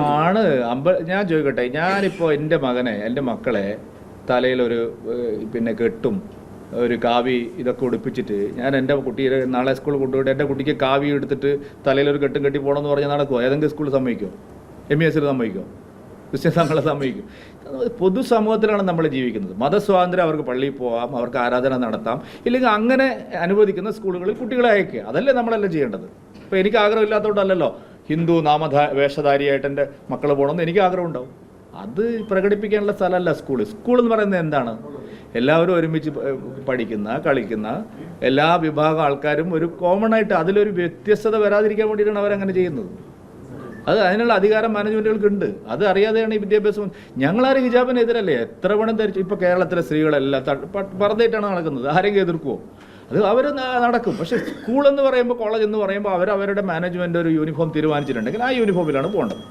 ആണ്. അമ്പ ഞാൻ ചോദിക്കട്ടെ ഞാനിപ്പോൾ എന്റെ മകനെ എന്റെ മക്കളെ തലയിൽ ഒരു പിന്നെ കെട്ടും ഒരു കാവി ഇതൊക്കെ ഉടുപ്പിച്ചിട്ട് ഞാൻ എന്റെ കുട്ടിയെ നാളെ സ്കൂളിൽ കൊണ്ടുപോയിട്ട് എന്റെ കുട്ടിക്ക് കാവി എടുത്തിട്ട് ഒരു കെട്ടും കെട്ടി പോകണമെന്ന് പറഞ്ഞാൽ നടക്കുമോ ഏതെങ്കിലും സ്കൂളിൽ സമ്മതിക്കും? എം ഇ എസിൽ സമ്മതിക്കും? ക്രിസ്ത്യൻ സംഘങ്ങളെ സമ്മതിക്കും? പൊതുസമൂഹത്തിലാണ് നമ്മൾ ജീവിക്കുന്നത്. മതസ്വാതന്ത്ര്യം അവർക്ക് പള്ളിയിൽ പോകാം അവർക്ക് ആരാധന നടത്താം ഇല്ലെങ്കിൽ അങ്ങനെ അനുവദിക്കുന്ന സ്കൂളുകളിൽ കുട്ടികളെ അയക്കുക. അതല്ലേ നമ്മളെല്ലാം ചെയ്യേണ്ടത്? ഇപ്പോൾ എനിക്ക് ആഗ്രഹമില്ലാത്തതുകൊണ്ടല്ലല്ലോ ഹിന്ദു നാമധ വേഷധാരിയായിട്ട് എന്റെ മക്കൾ പോകണമെന്ന് എനിക്ക് ആഗ്രഹം ഉണ്ടാവും അത് പ്രകടിപ്പിക്കാനുള്ള സ്ഥലമല്ല സ്കൂൾ സ്കൂൾ എന്ന് പറയുന്നത് എന്താണ്? എല്ലാവരും ഒരുമിച്ച് പഠിക്കുന്ന കളിക്കുന്ന എല്ലാ വിഭാഗം ആൾക്കാരും ഒരു കോമൺ ആയിട്ട് അതിലൊരു വ്യത്യസ്തത വരാതിരിക്കാൻ വേണ്ടിയിട്ടാണ് അവരങ്ങനെ ചെയ്യുന്നത്. അത് അതിനുള്ള അധികാരം മാനേജ്മെന്റുകൾക്ക് ഉണ്ട് അത് അറിയാതെയാണ് ഈ വിദ്യാഭ്യാസം ഞങ്ങളാരും ഹിജാബിനെതിരല്ലേ? എത്ര പണം ധരിച്ചു ഇപ്പോൾ കേരളത്തിലെ സ്ത്രീകളെല്ലാം പറഞ്ഞിട്ടാണ് നടക്കുന്നത്. ആരെങ്കിലും എതിർക്കുമോ അത് അവർ നടക്കും. പക്ഷേ സ്കൂൾ എന്ന് പറയുമ്പോൾ കോളേജ് എന്ന് പറയുമ്പോൾ അവർ അവരുടെ മാനേജ്മെന്റ് ഒരു യൂണിഫോം തീരുമാനിച്ചിട്ടുണ്ടെങ്കിൽ ആ യൂണിഫോമിലാണ് പോകേണ്ടത്.